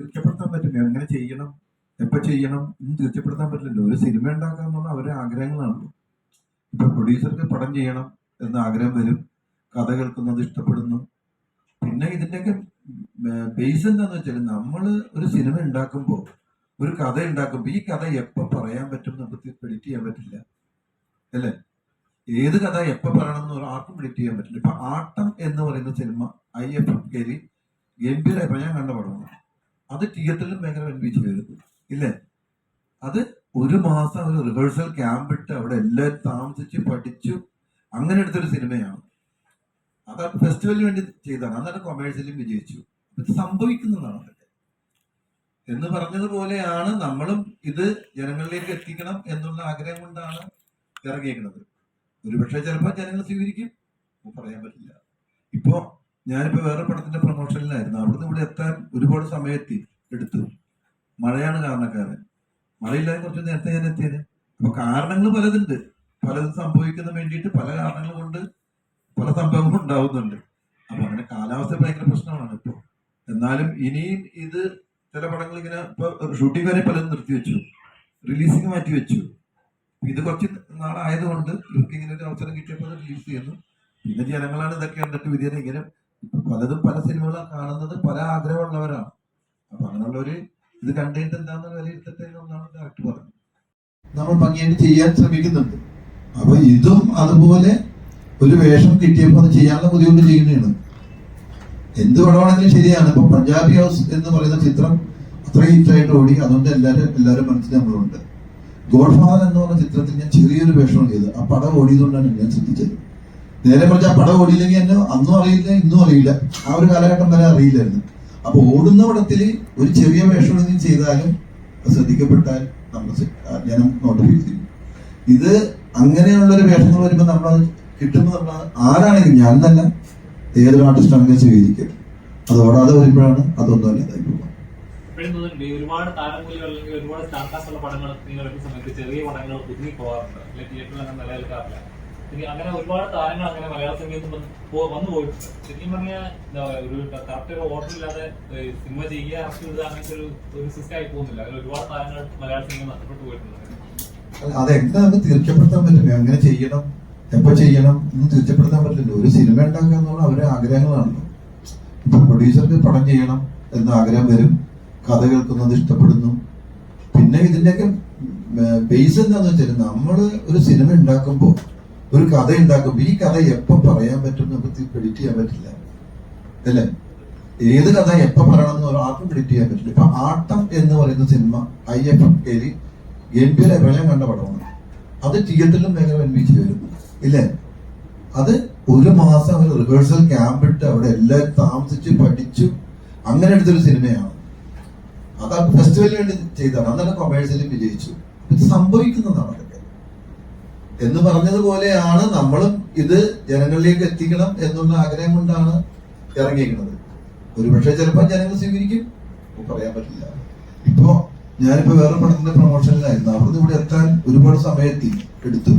തീർച്ചപ്പെടുത്താൻ പറ്റില്ല. എങ്ങനെ ചെയ്യണം? എപ്പോൾ ചെയ്യണം? എന്ന് തീർച്ചപ്പെടുത്താൻ പറ്റില്ലല്ലോ. ഒരു സിനിമ ഉണ്ടാക്കുക എന്നുള്ള അവരുടെ ആഗ്രഹങ്ങളാണല്ലോ. ഇപ്പൊ പ്രൊഡ്യൂസർക്ക് പടം ചെയ്യണം എന്ന ആഗ്രഹം വരും. കഥ കേൾക്കുന്നത് ഇഷ്ടപ്പെടുന്നു. പിന്നെ ഇതിന്റെയൊക്കെ ബേസ് എന്താന്ന് വെച്ചാൽ നമ്മൾ ഒരു സിനിമ ഉണ്ടാക്കുമ്പോൾ ഒരു കഥ ഉണ്ടാക്കുമ്പോൾ ഈ കഥ എപ്പോൾ പറയാൻ പറ്റും നമുക്ക് പ്രെഡിക്റ്റ് ചെയ്യാൻ പറ്റില്ല. അല്ലേ? ഏത് കഥ എപ്പോൾ പറയണം എന്ന് ആർക്കും പ്രെഡിക്റ്റ് ചെയ്യാൻ പറ്റില്ല. ഇപ്പൊ ആട്ടം എന്ന് പറയുന്ന സിനിമ ഐ എഫ് കെയിൽ ഗംഭീരമായപ്പോ ഞാൻ കണ്ട പടമാണ്. അത് തിയേറ്ററിലും ഭയങ്കര വിജയമായിരുന്നു ഇല്ലേ? അത് ഒരു മാസം ഒരു റിഹേഴ്സൽ ക്യാമ്പ് ഇട്ട് അവിടെ എല്ലാവരും താമസിച്ച് പഠിച്ചു. അങ്ങനെ എടുത്തൊരു സിനിമയാണ്. അത് ഫെസ്റ്റിവലിന് വേണ്ടി ചെയ്തതാണ്. അന്നേരം കൊമേഴ്സ്യലും വിജയിച്ചു. ഇത് സംഭവിക്കുന്നതാണ് അതൊക്കെ. എന്ന് പറഞ്ഞതുപോലെയാണ് നമ്മളും ഇത് ജനങ്ങളിലേക്ക് എത്തിക്കണം എന്നുള്ള ആഗ്രഹം കൊണ്ടാണ് ഇറങ്ങിയേക്കുന്നത്. ഒരുപക്ഷെ ചിലപ്പോൾ ജനങ്ങൾ സ്വീകരിക്കും. പറയാൻ പറ്റില്ല. ഇപ്പോ ഞാനിപ്പോ വേറെ പടത്തിന്റെ പ്രൊമോഷനിലായിരുന്നു അവിടുന്ന് ഇവിടെ എത്താൻ ഒരുപാട് സമയത്തി എടുത്തു. മഴയാണ് കാരണക്കാരൻ. മഴയില്ലാതെ കുറച്ച് നേരത്തെ ഞാൻ എത്തിയത്. അപ്പൊ കാരണങ്ങൾ പലതുണ്ട്. പലതും സംഭവിക്കുന്ന വേണ്ടിയിട്ട് പല കാരണങ്ങൾ കൊണ്ട് പല സംഭവങ്ങളും ഉണ്ടാവുന്നുണ്ട്. അപ്പൊ അങ്ങനെ കാലാവസ്ഥ ഭയങ്കര പ്രശ്നമാണ് ഇപ്പോൾ എന്നാലും ഇനിയും ഇത് ചില പടങ്ങൾ ഇങ്ങനെ ഇപ്പൊ ഷൂട്ടിംഗ് വരെ പലതും നിർത്തിവെച്ചു റിലീസിങ് മാറ്റി വെച്ചു. ഇത് കുറച്ച് നാളായതുകൊണ്ട് ഇവർക്ക് ഇങ്ങനെ ഒരു അവസരം കിട്ടിയപ്പോൾ റിലീസ് ചെയ്യുന്നു. പിന്നെ ജനങ്ങളാണ് ഇതൊക്കെ കണ്ടിട്ട് വിധിയെ ഇങ്ങനെ പലതും പല സിനിമകളും കാണുന്നത് പല ആഗ്രഹമുള്ളവരാണ്. അപ്പൊ അങ്ങനെയുള്ളവര് ഇത് കണ്ടിട്ട് എന്താന്ന് വിലയിരുത്തട്ടെ എന്നുള്ളതാണ് ഡയറക്ടർ പറഞ്ഞത്. നമ്മൾ ഭംഗിയായിട്ട് ചെയ്യാൻ ശ്രമിക്കുന്നുണ്ട്. അപ്പൊ ഇതും അതുപോലെ ഒരു വേഷം കിട്ടിയപ്പോൾ അത് ചെയ്യാനുള്ള ബുദ്ധിമുട്ട് ചെയ്യുന്നതാണ്. എന്ത് പടമാണെങ്കിലും ശരിയാണ്. ഇപ്പൊ പഞ്ചാബി ഹൗസ് എന്ന് പറയുന്ന ചിത്രം അത്രയും ഹിറ്റായിട്ട് ഓടി. അതുകൊണ്ട് എല്ലാവരും എല്ലാവരും മനസ്സിൽ നമ്മളുണ്ട്. ഗോഡ് ഫാദർ എന്ന് പറഞ്ഞ ചിത്രത്തിൽ ഞാൻ ചെറിയൊരു വേഷം ചെയ്ത് ആ പടം ഓടിയതുകൊണ്ടാണ് ഞാൻ ശ്രദ്ധിച്ചത് നേരെ മറിച്ച് ആ പടം ഓടിയില്ലെങ്കിൽ എന്നെ അന്നും അറിയില്ല ഇന്നും അറിയില്ല. ആ ഒരു കാലഘട്ടം തന്നെ അറിയില്ലായിരുന്നു. അപ്പൊ ഓടുന്ന പടത്തിൽ ഒരു ചെറിയ വേഷം നീ ചെയ്താലും ശ്രദ്ധിക്കപ്പെട്ടാൽ നമ്മൾ ജനം നോട്ടിഫൈ ചെയ്യും. ഇത് അങ്ങനെയുള്ള ഒരു വേഷങ്ങൾ വരുമ്പോൾ നമ്മൾ കിട്ടുമ്പോൾ നമ്മൾ ആരാണെങ്കിലും ഞാൻ തന്നെ ഏതൊരു ആർട്ടിസ്റ്റാണെങ്കിലും സ്വീകരിക്കും. അത് ഓടാതെ വരുമ്പോഴാണ് അതൊന്നും അല്ലാതായി പോകുക ഒരുപാട് താരമൂല്യം ഒരുപാട് സ്റ്റാർക്കാസ് ഉള്ള പടങ്ങൾ നിങ്ങൾ സമയത്ത് ചെറിയ പടങ്ങൾ ഒതുങ്ങി പോകാറുണ്ട്. അല്ലെങ്കിൽ തിയേറ്ററിൽ അങ്ങനെ നിലനിൽക്കാറില്ല. അങ്ങനെ ഒരുപാട് താരങ്ങൾ അങ്ങനെ മലയാള സിനിമയിൽ വന്ന് പോയിട്ടുണ്ട്. ശരിക്കും പറഞ്ഞാൽ എന്താ പറയുക ഒരു കറക്റ്റ് ഓർഡർ ഇല്ലാതെ സിനിമ ചെയ്യുക ഇറക്കി വിടുക അങ്ങനത്തെ ഒരു ഒരു സിസ്റ്റം ആയി പോകുന്നില്ല. അങ്ങനെ ഒരുപാട് താരങ്ങൾ മലയാള സംഗീതം നഷ്ടപ്പെട്ടു പോയിട്ടുണ്ട്. അതെങ്ങനെ നമുക്ക് തീർച്ചപ്പെടുത്താൻ പറ്റില്ല? അങ്ങനെ ചെയ്യണം? എപ്പോ ചെയ്യണം? എന്ന് തീർച്ചപ്പെടുത്താൻ പറ്റില്ല. ഒരു സിനിമ ഉണ്ടാക്കുക എന്നുള്ള അവരുടെ ആഗ്രഹങ്ങളാണല്ലോ ഇപ്പൊ പ്രൊഡ്യൂസർക്ക് പടം ചെയ്യണം എന്ന ആഗ്രഹം വരും. കഥ കേൾക്കുന്നത് ഇഷ്ടപ്പെടുന്നു. പിന്നെ ഇതിന്റെയൊക്കെ ബേസ് എന്താന്ന് വെച്ചാൽ നമ്മൾ ഒരു സിനിമ ഉണ്ടാക്കുമ്പോൾ ഒരു കഥ ഉണ്ടാക്കുമ്പോൾ ഈ കഥ എപ്പോൾ പറയാൻ പറ്റും നമുക്ക് ക്രെഡിറ്റ് ചെയ്യാൻ പറ്റില്ല. അല്ലേ? ഏത് കഥ എപ്പോൾ പറയണം എന്ന് ആർക്കും ക്രെഡിറ്റ് ചെയ്യാൻ പറ്റില്ല. ഇപ്പൊ ആട്ടം എന്ന് പറയുന്ന സിനിമ ഐ എഫ് പി ഗംഭീര പ്രളയം കണ്ട പടമാണ്. അത് തിയേറ്ററിലും ഭയങ്കര വൻപിച്ച് വരുന്നു ഇല്ലേ? അത് ഒരു മാസം ഒരു റിഹേഴ്സൽ ക്യാമ്പ് ഇട്ട് അവിടെ എല്ലാവരും താമസിച്ച് പഠിച്ചു. അങ്ങനെ എടുത്തൊരു സിനിമയാണ്. അത് ഫെസ്റ്റിവലിന് വേണ്ടി ചെയ്തതാണ്. അന്നേരം കൊമേഴ്സ്യലും വിജയിച്ചു. ഇത് സംഭവിക്കുന്നതാണ്. എന്ന് പറഞ്ഞതുപോലെയാണ് നമ്മളും ഇത് ജനങ്ങളിലേക്ക് എത്തിക്കണം എന്നുള്ള ആഗ്രഹം കൊണ്ടാണ് ഇറങ്ങിയിരിക്കുന്നത്. ഒരുപക്ഷെ ചിലപ്പോൾ ജനങ്ങൾ സ്വീകരിക്കും. പറയാൻ പറ്റില്ല. ഇപ്പോ ഞാനിപ്പോ വേറെ പടത്തിന്റെ പ്രൊമോഷനിലായിരുന്നു അവിടുന്ന് ഇവിടെ എത്താൻ ഒരുപാട് സമയത്തി എടുത്തു.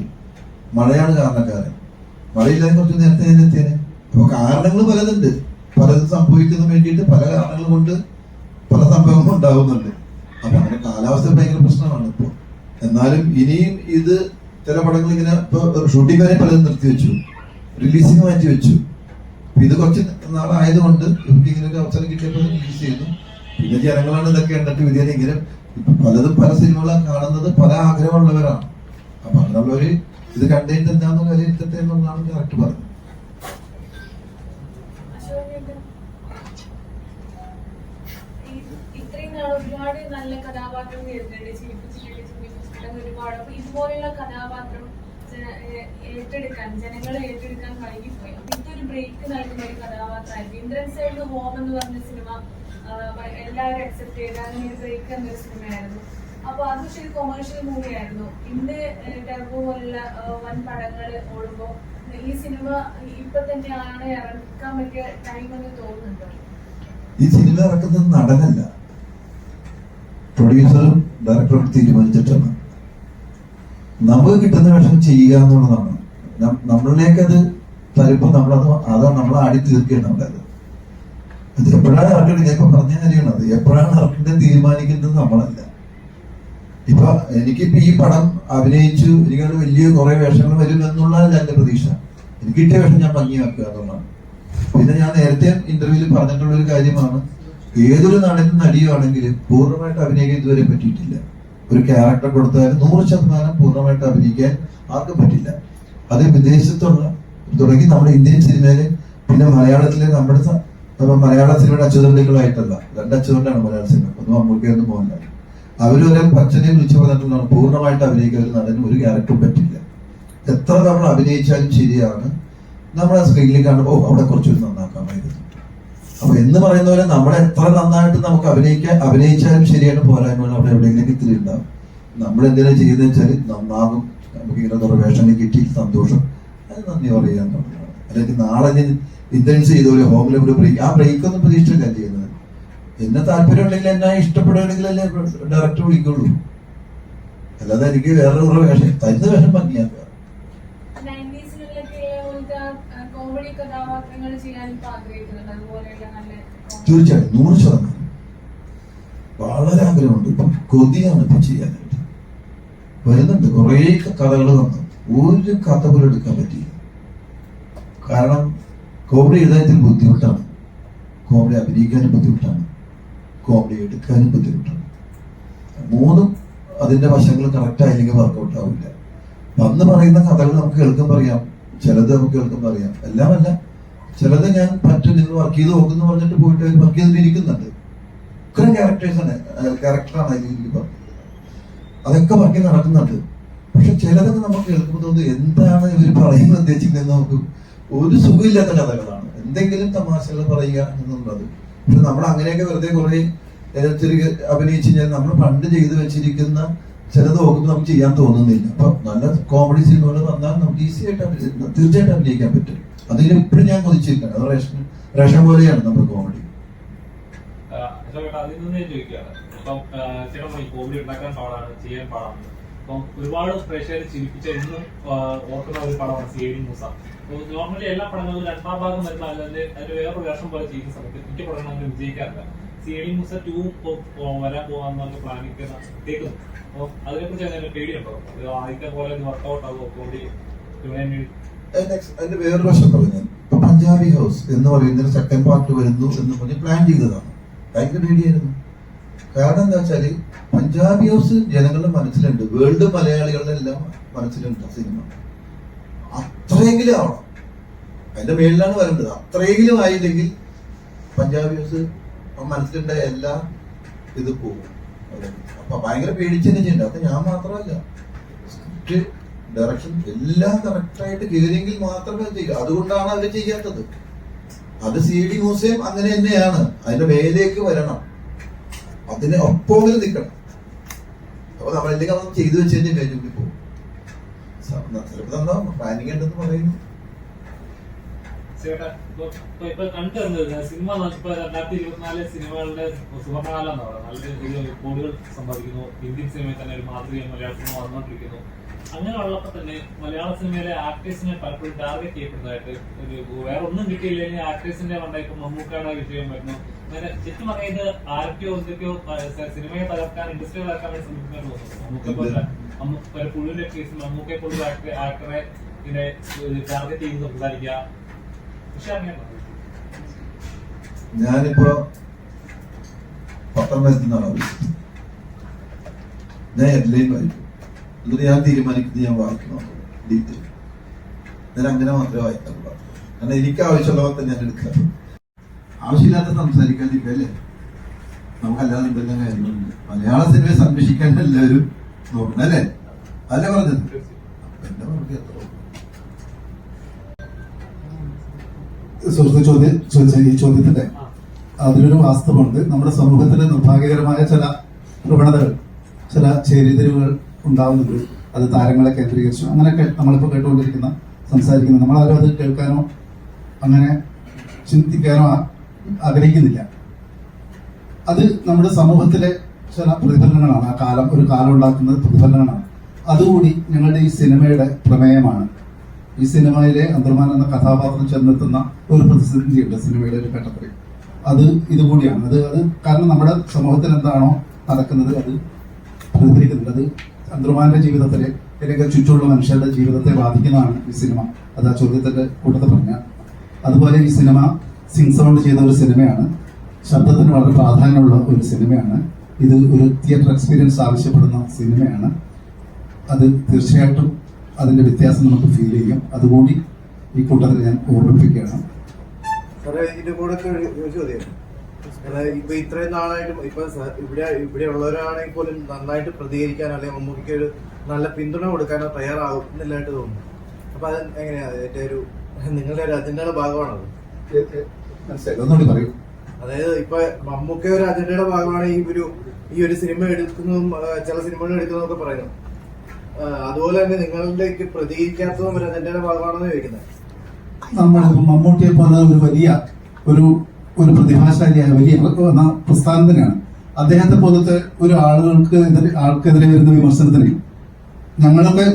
മഴയാണ് കാരണക്കാരൻ. മഴയില്ലാതെ കുറച്ച് നേരത്തെ ഞാൻ എത്തിയേനെ. അപ്പൊ കാരണങ്ങൾ പലതുണ്ട്. പലതും സംഭവിക്കുന്ന വേണ്ടിയിട്ട് പല കാരണങ്ങൾ കൊണ്ട് പല സംഭവങ്ങളും ഉണ്ടാകുന്നുണ്ട്. അപ്പൊ അങ്ങനെ കാലാവസ്ഥ ഭയങ്കര പ്രശ്നമാണ് ഇപ്പോൾ എന്നാലും ഇനിയും ഇത് ചില പടങ്ങൾ ഇങ്ങനെ ഇപ്പൊ ഷൂട്ടിംഗ് വരെ പലതും നിർത്തിവെച്ചു റിലീസിങ് മാറ്റി വെച്ചു. ഇത് കുറച്ച് നാളായതുകൊണ്ട് ഇവർക്ക് ഇങ്ങനെ ഒരു അവസരം കിട്ടിയപ്പോൾ റിലീസ് ചെയ്തു. പിന്നെ ജനങ്ങളാണ് ഇതൊക്കെ കണ്ടിട്ട് ഇങ്ങനെ ഇപ്പൊ പലതും പല സിനിമകളും കാണുന്നത് പല ആഗ്രഹമുള്ളവരാണ്. അപ്പൊ അങ്ങനെയുള്ളവര് ഇത് കണ്ടിട്ട് എന്താണെന്ന് വിലയിരുത്തട്ടെ എന്നുള്ളതാണ് കറക്റ്റ് പറഞ്ഞത്. ഒരുപാട് നല്ല കഥാപാത്രം ചിരിപ്പിച്ചിട്ടുണ്ട് ഒരുപാട്. അപ്പൊ ഇതുപോലെയുള്ള കഥാപാത്രം ഏറ്റെടുക്കാൻ ജനങ്ങളെ ഏറ്റെടുക്കാൻ വൈകിപ്പോയി അപ്പൊ ഇതൊരു ബ്രേക്ക് നൽകുന്ന ഒരു കഥാപാത്രമായിരുന്നു. ഇന്ദ്രൻ സൈഡ് ഹോം എന്ന് പറഞ്ഞ സിനിമ എല്ലാവരും അക്സെപ്റ്റ് ചെയ്ത അങ്ങനെ ഒരു ബ്രേക്ക് എന്നൊരു സിനിമയായിരുന്നു. അപ്പൊ അത് ശരി കൊമേഴ്ഷ്യൽ മൂവി ആയിരുന്നു. ഇന്ന് ടെർബോ പോലുള്ള വൻ പടങ്ങൾ ഓടുമ്പോ ഈ സിനിമ ഇപ്പൊ തന്നെയാണ് ഇറക്കാൻ പറ്റിയ ടൈം എന്ന് തോന്നുന്നുണ്ടോ? ഈ സിനിമ ഇറക്കുന്നത് നടനല്ല. പ്രൊഡ്യൂസറും ഡയറക്ടറും തീരുമാനിച്ചിട്ടാണ്. നമുക്ക് കിട്ടുന്ന വിഷം ചെയ്യുക എന്നുള്ളതാണ്. നമ്മളിലേക്ക് അത് തരുമ്പോൾ നമ്മളത് അതാ നമ്മൾ ആടി തീർക്കുകയാണ് അവിടെ അത് അത് എപ്പോഴാണ് ഇറക്കേണ്ടത്? ഞാൻ ഇപ്പൊ പറഞ്ഞ കാര്യമാണ്. അത് എപ്പോഴാണ് ഇറക്കേണ്ടത് തീരുമാനിക്കുന്നത് നമ്മളല്ല. ഇപ്പൊ എനിക്കിപ്പോ ഈ പടം അഭിനയിച്ചു എനിക്കത് വലിയ കുറെ വേഷങ്ങൾ വരും എന്നുള്ളതല്ല എന്റെ പ്രതീക്ഷ. എനിക്ക് കിട്ടിയ വേഷം ഞാൻ ഭംഗിയാക്കുക എന്നുള്ളതാണ്. പിന്നെ ഞാൻ നേരത്തെ ഇന്റർവ്യൂവിൽ പറഞ്ഞിട്ടുള്ള ഒരു കാര്യമാണ്. ഏതൊരു നടനും നടിയുവാണെങ്കിലും പൂർണമായിട്ട് അഭിനയിക്കാൻ ഇതുവരെ പറ്റിയിട്ടില്ല. ഒരു ക്യാരക്ടർ കൊടുത്താലും നൂറ് ശതമാനം പൂർണമായിട്ട് അഭിനയിക്കാൻ ആർക്കും പറ്റില്ല. അത് വിദേശത്തുള്ള തുടങ്ങി നമ്മുടെ ഇന്ത്യൻ സിനിമയിൽ പിന്നെ മലയാളത്തിലെ നമ്മുടെ മലയാള സിനിമയുടെ അച്ചുതണ്ടികളായിട്ടല്ല. രണ്ട് അച്ചുതണ്ടാണ് മലയാള സിനിമ. ഒന്ന് മമ്മൂട്ടി ഒന്ന് മോഹൻലാൽ അവരൊരു പച്ചനെ വിളിച്ചു പറഞ്ഞിട്ടുള്ളതാണ് പൂർണമായിട്ട് അഭിനയിക്കാൻ ഒരു നടനും ഒരു ക്യാരക്ടറും പറ്റില്ല. എത്ര നമ്മൾ അഭിനയിച്ചാലും ശരിയാണ്. നമ്മൾ ആ സ്ക്രീനിൽ കാണുമ്പോൾ അവിടെ കുറച്ചൊരു നന്നാക്കാമായിരുന്നു അപ്പൊ എന്ന് പറയുന്ന പോലെ നമ്മളെ എത്ര നന്നായിട്ട് നമുക്ക് അഭിനയിക്കാൻ അഭിനയിച്ചാലും ശരിയാണ് പോരായ്മകൾ അവിടെ എവിടെയെങ്കിലും ഇത്തിരി ഉണ്ടാവും നമ്മൾ എന്തിനാ ചെയ്യുന്നത് വെച്ചാൽ നന്നാകും. നമുക്ക് ഇങ്ങനെ കുറെ കിട്ടി സന്തോഷം. അത് നന്ദി പറയാൻ തുടങ്ങണം അല്ലെങ്കിൽ നാളെ ഞാൻ ഇന്റൻസ് ചെയ്ത ഒരു ഹോമിലെ ഒരു ബ്രേക്ക് ആ ബ്രേക്ക് ഒന്നും പ്രതീക്ഷിച്ചല്ല ചെയ്യുന്നത് എന്നെ താല്പര്യം ഉണ്ടെങ്കിൽ എന്നെ ഇഷ്ടപ്പെടുകയാണെങ്കിൽ അല്ലേ ഡയറക്ടർ വിളിക്കുള്ളൂ. അല്ലാതെ എനിക്ക് വേറെ കുറെ വേഷം തരുന്ന വേഷം ഭംഗിയാക്കുക. തീർച്ചയായും. നൂറ് ശതമാനം. വളരെ ആഗ്രഹമുണ്ട്. കൊതിയാണ് ഇപ്പൊ ചെയ്യാനായിട്ട്. വരുന്നുണ്ട്. കുറേ കഥകൾ വന്നു. ഒരു കഥ പോലും എടുക്കാൻ പറ്റിയില്ല. കാരണം കോമഡി എഴുതാനത്തിൽ ബുദ്ധിമുട്ടാണ്. കോമഡി അഭിനയിക്കാനും ബുദ്ധിമുട്ടാണ്. കോമഡി എടുക്കാനും ബുദ്ധിമുട്ടാണ്. മൂന്നും അതിന്റെ വശങ്ങൾ കറക്റ്റ് ആയില്ലെങ്കിൽ വർക്കൗട്ട് ആവില്ല. വന്ന് പറയുന്ന കഥകൾ നമുക്ക് കേൾക്കാൻ അറിയാം. ചിലത് നമുക്ക് എളുപ്പം അറിയാം എല്ലാമല്ല. ചിലത് ഞാൻ പറ്റും നിന്ന് വർക്ക് ചെയ്ത് നോക്കുന്നു പറഞ്ഞിട്ട് പോയിട്ട് വർക്ക് ചെയ്തിരിക്കുന്നുണ്ട് ഇത്രയും ക്യാരക്ടേഴ്സാണ് ക്യാരക്ടറാണ് അതിൽ പറഞ്ഞത് അതൊക്കെ വർക്ക് നടക്കുന്നുണ്ട്. പക്ഷെ ചിലതൊക്കെ നമുക്ക് എളുപ്പം തോന്നുന്നു. എന്താണ് ഇവർ പറയുന്നത് ഉദ്ദേശിക്കുന്നത് നമുക്ക് ഒരു സുഖമില്ലാത്ത കഥകളാണ്. എന്തെങ്കിലും തമാശകൾ പറയുക എന്നുള്ളത്. പക്ഷെ നമ്മൾ അങ്ങനെയൊക്കെ വെറുതെ കുറേ ചെറിയ അഭിനയിച്ച് കഴിഞ്ഞാൽ നമ്മൾ പണ്ട് ചെയ്തു വെച്ചിരിക്കുന്ന ചിലത് നോക്കുമ്പോൾ നമുക്ക് ചെയ്യാൻ തോന്നുന്നില്ല. അപ്പൊ നല്ല കോമഡി സിനിമകൾ വന്നാൽ നമുക്ക് ഈസി ആയിട്ട് അഭിനയിക്കാം തീർച്ചയായിട്ടും അഭിനയിക്കാൻ പറ്റും. അതിൽ ഇപ്പോഴും ഞാൻ കൊതിച്ചിരിക്കണം. അത് റേഷൻ റേഷൻ പോലെയാണ് നമ്മുടെ കോമഡി ഒരുപാട് പ്രേക്ഷകരെ ചിരിപ്പിച്ച എന്നും ആ, ഓർക്കുന്ന ഒരു പടമാണ് സി ഡി മൂസ. നോർമലി എല്ലാ പടങ്ങളും രണ്ടാം ഭാഗം വരുന്ന അല്ലെങ്കിൽ അതിന് വേറൊരു വേഷം പോലെ ചെയ്യുന്ന സമയത്ത് മിക്ക പടങ്ങളും വിജയിക്കാറില്ല. സി ഡി മൂസ ടു വരാൻ പോകാന്ന് പ്ലാനിങ് കേൾക്കുന്നു. അപ്പോൾ അതിനെക്കുറിച്ച് അതിന്റെ പേടിയുണ്ടോ? ആദ്യത്തെ പോലെ വർക്കൗട്ട് ആകുമോ Next, അതിന്റെ വേറൊരു വശം പറഞ്ഞു ഇപ്പൊ പഞ്ചാബി ഹൗസ് എന്ന് പറയുന്ന സെക്കൻഡ് പാർട്ട് വരുന്നു എന്ന് പറഞ്ഞ് പ്ലാൻ ചെയ്തതാണ്. ഭയങ്കര പേടിയായിരുന്നു. കാരണം എന്താ വെച്ചാൽ പഞ്ചാബി ഹൗസ് ജനങ്ങളുടെ മനസ്സിലുണ്ട്. വേൾഡ് മലയാളികളുടെ എല്ലാം മനസ്സിലുണ്ട് സിനിമ അത്രയെങ്കിലും ആവണം. അതിന്റെ മേളിലാണ് വരേണ്ടത്. അത്രയെങ്കിലും ആയില്ലെങ്കിൽ പഞ്ചാബി ഹൗസ് ആ മനസ്സിലുണ്ട എല്ലാ ഇത് പോകും. അപ്പൊ ഭയങ്കര പേടിച്ചെന്നെ ചെയ്യണ്ട. അത് ഞാൻ മാത്രമല്ല. സ്ക്രിപ്റ്റ് ഡയറക്ഷൻ എല്ലാം കറക്റ്റായിട്ട് കയറിയെങ്കിൽ മാത്രമേ ചെയ്യൂ. അതുകൊണ്ടാണ് അവർ ചെയ്യാത്തത്. അത് സി ഡി മ്യൂസിയം അങ്ങനെ തന്നെയാണ്. അതിന്റെ മേലേക്ക് വരണം. അതിന് ഒപ്പമെങ്കിലും നിൽക്കണം. അപ്പൊ നമ്മളെന്തെങ്കിലും ചെയ്തു വെച്ചതിന്റെ മേലേക്ക് പോകും. ചിലപ്പോൾ എന്താ പ്ലാനിങ് ഉണ്ടെന്ന് പറയുന്നു ചേട്ടാ ഇപ്പൊ ഇപ്പൊ- ഇപ്പൊ കണ്ടുവരുന്നത് സിനിമ ഇപ്പൊ രണ്ടായിരത്തി ഇരുപത്തിനാല് സിനിമകളുടെ സുവർണകാലം എന്ന് പറയുന്നത് നല്ല രീതിയിൽ കോടികൾ സമ്പാദിക്കുന്നു. ഇന്ത്യൻ സിനിമയിൽ തന്നെ ഒരു മാതൃക മലയാള സിനിമ വന്നുകൊണ്ടിരിക്കുന്നു അങ്ങനെ ഉള്ളപ്പോ തന്നെ മലയാള സിനിമയിലെ ആക്ടേഴ്സിനെ പലപ്പോഴും ടാർഗറ്റ് ചെയ്യപ്പെടുന്നതായിട്ട് ഒരു വേറെ ഒന്നും കിട്ടിയില്ലെങ്കിൽ ആക്ടേഴ്സിന്റെ കണ്ട ഇപ്പൊ മമ്മൂക്കയുടെ വിഷയം വരുന്നു. അങ്ങനെ ചുറ്റും പറയുന്നത് ആർക്കോ എന്തൊക്കെയോ സിനിമയെ തകർക്കാൻ ഇൻഡസ്ട്രി തകർക്കാൻ വേണ്ടി ശ്രമിക്കുന്നത് തോന്നുന്നു. മമ്മൂക്ക പോലെ മമ്മൂക്ക കേസ് മമ്മൂക്കെ ആക്ടറെ ഇങ്ങനെ ടാർഗറ്റ് ചെയ്ത് സംസാരിക്കുക. ഞാനിപ്പോ പത്രം വരുത്തുന്നതാണ്. ഞാൻ ഹെഡ്ലൈൻ വായിക്കും. എന്നിട്ട് ഞാൻ തീരുമാനിക്കുന്നത് ഞാൻ വായിക്കണം. ഡീറ്റെയിൽ ഞാൻ അങ്ങനെ മാത്രമേ വായിക്കാറുള്ളൂ. കാരണം എനിക്ക് ആവശ്യമുള്ളവർ ഞാൻ എടുക്കാറ് ആവശ്യമില്ലാത്ത സംസാരിക്കാതിരിക്കല്ലേ നമുക്കല്ലാതെ എന്തെല്ലാം കാര്യങ്ങളുണ്ട്. മലയാള സിനിമയെ സംരക്ഷിക്കാൻ എല്ലാവരും നോക്കണം അല്ലേ? അല്ലേ പറഞ്ഞത്? എന്റെ മറുപടി അത്ര സുഹൃത്ത് ചോദ്യം ചോദിച്ച ഈ ചോദ്യത്തിന്റെ അതിലൊരു വാസ്തവമുണ്ട്. നമ്മുടെ സമൂഹത്തിലെ നിർഭാഗ്യകരമായ ചില പ്രവണതകൾ ചില ചേരിതിരിവുകൾ ഉണ്ടാവുന്നുണ്ട്. അത് താരങ്ങളെ കേന്ദ്രീകരിച്ചു. അങ്ങനെയൊക്കെ നമ്മളിപ്പോൾ കേട്ടുകൊണ്ടിരിക്കുന്ന സംസാരിക്കുന്ന നമ്മളാരും അത് കേൾക്കാനോ അങ്ങനെ ചിന്തിക്കാനോ ആഗ്രഹിക്കുന്നില്ല. അത് നമ്മുടെ സമൂഹത്തിലെ ചില പ്രതിഫലനങ്ങളാണ്. ആ കാലം ഒരു കാലം ഉണ്ടാക്കുന്ന പ്രതിഫലനങ്ങളാണ്. അതുകൂടി ഞങ്ങളുടെ ഈ സിനിമയുടെ പ്രമേയമാണ്. ഈ സിനിമയിലെ അന്തർമാൻ എന്ന കഥാപാത്രം ചെന്നെത്തുന്ന ഒരു പ്രതിസന്ധിയുണ്ട് സിനിമയുടെ ഒരു ഘട്ടത്തിൽ. അത് ഇതുകൂടിയാണ്. അത് അത് കാരണം നമ്മുടെ സമൂഹത്തിൽ എന്താണോ നടക്കുന്നത് അത് പ്രതിഫലിക്കുന്നുണ്ട്. അത് അന്തർമാന്റെ ജീവിതത്തിലെ അല്ലെങ്കിൽ ചുറ്റുമുള്ള മനുഷ്യരുടെ ജീവിതത്തെ ബാധിക്കുന്നതാണ് ഈ സിനിമ. അത് ആ ചോദ്യത്തിന്റെ കൂട്ടത്തിൽ പറഞ്ഞ അതുപോലെ ഈ സിനിമ സിംഗ് സൗണ്ട് ചെയ്ത ഒരു സിനിമയാണ്. ശബ്ദത്തിന് വളരെ പ്രാധാന്യമുള്ള ഒരു സിനിമയാണ്. ഇത് ഒരു തിയേറ്റർ എക്സ്പീരിയൻസ് ആവശ്യപ്പെടുന്ന സിനിമയാണ്. അത് തീർച്ചയായിട്ടും അതിന്റെ വ്യത്യാസം നമുക്ക് ഫീൽ ചെയ്യും. അതുകൂടി ഈ കൂട്ടത്തിൽ ഞാൻ ഓർമ്മിപ്പിക്കുകയാണ്. സാറേ കൂടെ ചോദ്യം ഇപ്പൊ ഇത്രയും നാളായിട്ടും ഇപ്പൊ ഇവിടെ ഇവിടെ ഉള്ളവരാണെങ്കിൽ പോലും നന്നായിട്ട് പ്രതികരിക്കാൻ അല്ലെങ്കിൽ മമ്മൂക്ക് ഒരു നല്ല പിന്തുണ കൊടുക്കാനോ തയ്യാറാകുന്നില്ലായിട്ട് തോന്നുന്നു. അപ്പൊ അത് എങ്ങനെയാ? അതിന്റെ ഒരു നിങ്ങളുടെ ഒരു അജണ്ടയുടെ ഭാഗമാണത് അതായത് ഇപ്പൊ മമ്മൂക്ക ഒരു അജണ്ടയുടെ ഭാഗമാണ് ഈ ഒരു ഈ ഒരു സിനിമ എടുക്കുന്നതും ചില സിനിമകൾ എടുക്കുന്നതും ഒക്കെ പറയുന്നു ആ, അതുപോലെ തന്നെ നിങ്ങളിലേക്ക് പ്രതികരിക്കാത്തതും അജണ്ടയുടെ ഭാഗമാണെന്ന് ചോദിക്കുന്നത് നമ്മൾ മമ്മൂട്ടിയെ പോലെ ഒരു വലിയ ഒരു ഒരു പ്രതിഭാശാലിയായ വലിയ പ്രസ്ഥാനം തന്നെയാണ്. അദ്ദേഹത്തെ പോലത്തെ ഒരു ആളുകൾക്ക് എതിരെ ആൾക്കെതിരെ വരുന്ന വിമർശനത്തിന് ഞങ്ങളൊക്കെ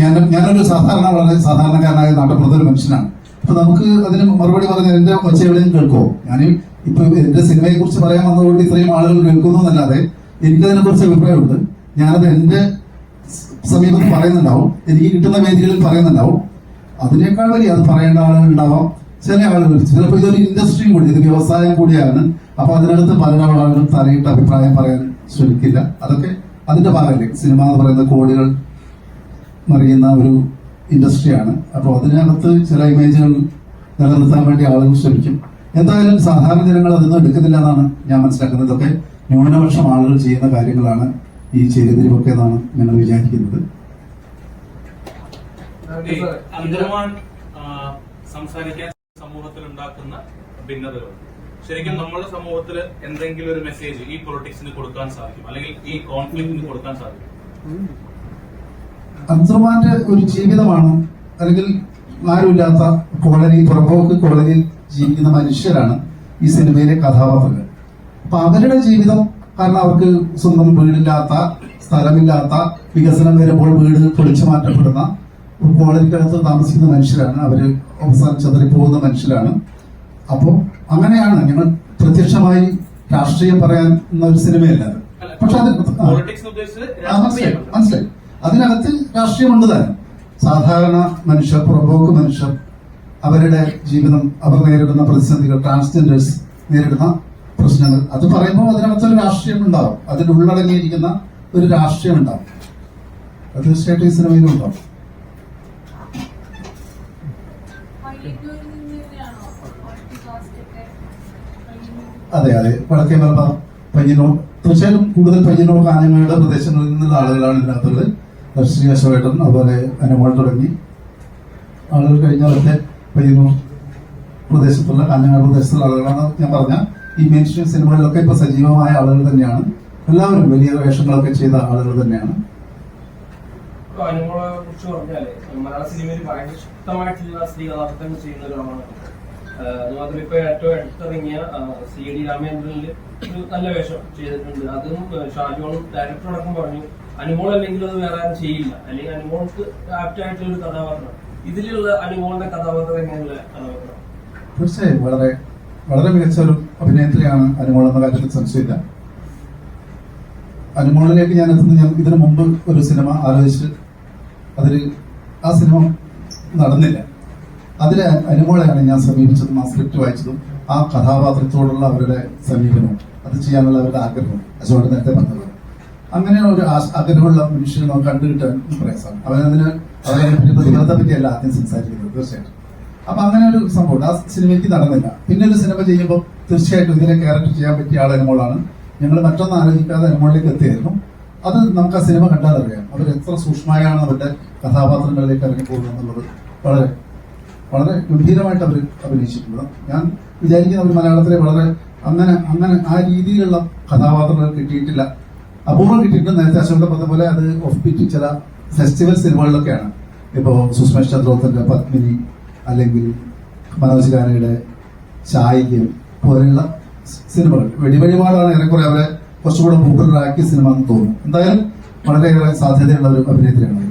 ഞാൻ- ഞാനൊരു സാധാരണ വളരെ സാധാരണക്കാരനായ നാട്ടുപുറത്തെ ഒരു മനുഷ്യനാണ്. അപ്പൊ നമുക്ക് അതിന് മറുപടി പറഞ്ഞ എന്റെ ഒച്ച എവിടെയും കേൾക്കുമോ ഞാൻ ഇപ്പൊ എന്റെ സിനിമയെ കുറിച്ച് പറയാൻ വന്നതുകൊണ്ട് ഇത്രയും ആളുകൾ കേൾക്കുന്നു എന്നല്ലാതെ എനിക്കതിനെ കുറിച്ച് അഭിപ്രായമുണ്ട്. ഞാനത് എന്റെ സമീപത്ത് പറയുന്നുണ്ടാവും. എനിക്ക് കിട്ടുന്ന വേദികളിൽ പറയുന്നുണ്ടാവും. അതിനേക്കാൾ വലിയ അത് പറയേണ്ട ആളുകൾ ഉണ്ടാവാം ചില ആളുകൾ ചിലപ്പോൾ ഇതൊരു ഇൻഡസ്ട്രി കൂടി ഇത് വ്യവസായം കൂടിയാണ്. അപ്പൊ അതിനകത്ത് പല ആളുകളും തലയിട്ട് അഭിപ്രായം പറയാൻ ശ്രമിക്കില്ല. അതൊക്കെ അതിന്റെ ഭാഗമല്ലേ? സിനിമ എന്ന് പറയുന്ന കോടികൾ മറിയുന്ന ഒരു ഇൻഡസ്ട്രിയാണ് അപ്പോൾ അതിനകത്ത് ചില ഇമേജുകൾ നിലനിർത്താൻ വേണ്ടി ആളുകൾ ശ്രമിക്കും. എന്തായാലും സാധാരണ ജനങ്ങൾ അതൊന്നും എടുക്കുന്നില്ല എന്നാണ് ഞാൻ മനസ്സിലാക്കുന്നത്. ഇതൊക്കെ ന്യൂനപക്ഷം ആളുകൾ ചെയ്യുന്ന കാര്യങ്ങളാണ്. ഈ ചെയ്തതിലുമൊക്കെ എന്നാണ് ഞങ്ങൾ വിചാരിക്കുന്നത്. സംസാരിക്കാൻ സമൂഹത്തിൽ ഉണ്ടാക്കുന്ന ഭിന്നതകൾ. ശരിക്കും നമ്മുടെ സമൂഹത്തിൽ എന്തെങ്കിലും ഒരു മെസ്സേജ് ഈ പൊളിറ്റിക്സിന് കൊടുക്കാൻ സാധിക്കും. അല്ലെങ്കിൽ ഈ കോൺഫ്ലിക്റ്റിന് കൊടുക്കാൻ സാധിക്കും. അന്തർമാന്റെ ഒരു ജീവിതമാണ് അല്ലെങ്കിൽ ആരുമില്ലാത്ത കോളനി പുറമ്പോക്ക് കോളനിയിൽ ജീവിക്കുന്ന മനുഷ്യരാണ് ഈ സിനിമയിലെ കഥാപാത്രങ്ങൾ. അപ്പൊ അവരുടെ ജീവിതം കാരണം അവർക്ക് സ്വന്തം വീടില്ലാത്ത സ്ഥലമില്ലാത്ത വികസനം വരുമ്പോൾ വീട് പൊളിച്ചു മാറ്റപ്പെടുന്ന ഒരു കോളനിക്കകത്ത് താമസിക്കുന്ന മനുഷ്യരാണ്. അവർ അവസാനം ചതറിപ്പോകുന്ന മനുഷ്യരാണ്. അപ്പോൾ അങ്ങനെയാണ് ഞങ്ങൾ പ്രത്യക്ഷമായി രാഷ്ട്രീയം പറയാൻ ഒരു സിനിമയല്ല പക്ഷെ അത് മനസ്സിലായി രാഷ്ട്രീയം മനസ്സിലായി അതിനകത്ത് രാഷ്ട്രീയമുണ്ട് താനും സാധാരണ മനുഷ്യർ പുറമ്പോക്ക് മനുഷ്യർ അവരുടെ ജീവിതം അവർ നേരിടുന്ന പ്രതിസന്ധികൾ ട്രാൻസ്ജെൻഡേഴ്സ് നേരിടുന്ന പ്രശ്നങ്ങൾ. അത് പറയുമ്പോൾ അതിനകത്തൊരു രാഷ്ട്രീയം ഉണ്ടാവും. അതിൽ ഉള്ളടങ്ങിയിരിക്കുന്ന ഒരു രാഷ്ട്രീയം ഉണ്ടാവും. അത് തീർച്ചയായിട്ടും ഈ സിനിമയിലും ഉണ്ടാവും. അതെ അതെ. വടക്കേ മലബാർ പയ്യന്നൂർ. തീർച്ചയായും കൂടുതൽ പയ്യന്നൂർ കാഞ്ഞങ്ങാട് പ്രദേശങ്ങളിൽ നിന്നുള്ള ആളുകളാണ് ഇതിനകത്തുള്ളത്. ശ്രീ അശോകേട്ടൻ അതുപോലെ അനുമോൾ തുടങ്ങി ആളുകൾ കഴിഞ്ഞവരൊക്കെ പയ്യന്നൂർ പ്രദേശത്തുള്ള കാഞ്ഞങ്ങാട് പ്രദേശത്തുള്ള ആളുകളാണ് ഞാൻ പറഞ്ഞ ഈ മെയിൻ സ്ട്രീം സിനിമകളിലൊക്കെ ഇപ്പൊ സജീവമായ ആളുകൾ തന്നെയാണ്. എല്ലാവരും വലിയ വേഷങ്ങളൊക്കെ ചെയ്ത ആളുകൾ തന്നെയാണ്. മലയാള സിനിമയിൽ ഭയങ്കര ശക്തമായിട്ടുള്ള സ്ത്രീ ചെയ്യുന്ന ഒരാളാണ് ആഹ് അതുമാത്രം ഇപ്പൊ ഏറ്റവും അടുത്തിറങ്ങിയ സി ഡി രാമേന്ദ്രനിൽ ഒരു നല്ല വേഷം ചെയ്തിട്ടുണ്ട്. അതും ഷാജോണും ഡയറക്ടർ അടക്കം പറഞ്ഞു അനുമോൾ അല്ലെങ്കിൽ അത് വേറെ ആരും ചെയ്യില്ല. അല്ലെങ്കിൽ അനുമോൾക്ക് ആപ്റ്റ് ആയിട്ടുള്ള ഒരു കഥാപാത്രം. ഇതിലുള്ള അനുമോളിന്റെ കഥാപാത്രം എങ്ങനെയുള്ള കഥാപാത്രം? തീർച്ചയായും. വളരെ വളരെ മികച്ച ഒരു അഭിനേത്രിയാണ് അനുമോൾ എന്ന കാര്യത്തിൽ സംശയമില്ല. അനുമോളിലേക്ക് ഞാൻ എത്തുന്ന ഞാൻ ഇതിനു മുമ്പ് ഒരു സിനിമ ആലോചിച്ച് അതിൽ ആ സിനിമ നടന്നില്ല. അതിൽ അനുമോളെയാണ് ഞാൻ സമീപിച്ചതും ആ സ്ക്രിപ്റ്റ് വായിച്ചതും ആ കഥാപാത്രത്തോടുള്ള അവരുടെ സമീപനവും അത് ചെയ്യാനുള്ള അവരുടെ ആഗ്രഹവും അശോകൻ നേരത്തെ പറഞ്ഞത് അങ്ങനെ ഒരു ആഗ്രഹമുള്ള മനുഷ്യനെ നമുക്ക് കണ്ടുകിട്ടാൻ പ്രയാസമാണ് അവനതിന് അവരെ പ്രതിഫലത്തെ പറ്റിയല്ല ആദ്യം സംസാരിക്കുന്നത് തീർച്ചയായിട്ടും. അപ്പൊ അങ്ങനെ ഒരു സംഭവം ആ സിനിമയ്ക്ക് നടന്നില്ല. പിന്നെ ഒരു സിനിമ ചെയ്യുമ്പോൾ തീർച്ചയായിട്ടും ഇതിനെ ക്യാരക്ടർ ചെയ്യാൻ പറ്റിയ ആൾ അനുമോളാണ്. ഞങ്ങൾ മറ്റൊന്നും ആലോചിക്കാതെ അനുമോളിലേക്ക് എത്തിയായിരുന്നു. അത് നമുക്ക് ആ സിനിമ കണ്ടാൽ അറിയാം. അവർ എത്ര സൂക്ഷ്മമായാണ് അവരുടെ കഥാപാത്രങ്ങളിലേക്ക് ഇറങ്ങി പോകുന്നത് എന്നുള്ളത് വളരെ വളരെ ഗംഭീരമായിട്ട് അവർ അഭിനയിച്ചിട്ടുള്ളത്. ഞാൻ വിചാരിക്കുന്ന ഒരു മലയാളത്തിലെ വളരെ അങ്ങനെ അങ്ങനെ ആ രീതിയിലുള്ള കഥാപാത്രങ്ങൾ കിട്ടിയിട്ടില്ല. അപൂർവം കിട്ടിയിട്ടുണ്ട്. നേരത്തെ അശോകന്റെ പറഞ്ഞ പോലെ അത് ഓഫ് ബീറ്റ് ചില ഫെസ്റ്റിവൽ സിനിമകളിലൊക്കെയാണ്. ഇപ്പോൾ സുഷ്മ ചന്ദ്രോത്തിന്റെ പത്മിനി അല്ലെങ്കിൽ മനോജ് ഖാനയുടെ ചായക്യം പോലെയുള്ള സിനിമകൾ. വെടിവഴിപാടാണ് ഏറെക്കുറെ അവരെ കുറച്ചുകൂടെ പോപ്പുലറാക്കിയ സിനിമ എന്ന് തോന്നുന്നു. എന്തായാലും വളരെയേറെ സാധ്യതയുള്ള ഒരു അഭിനേത്രിയാണ്.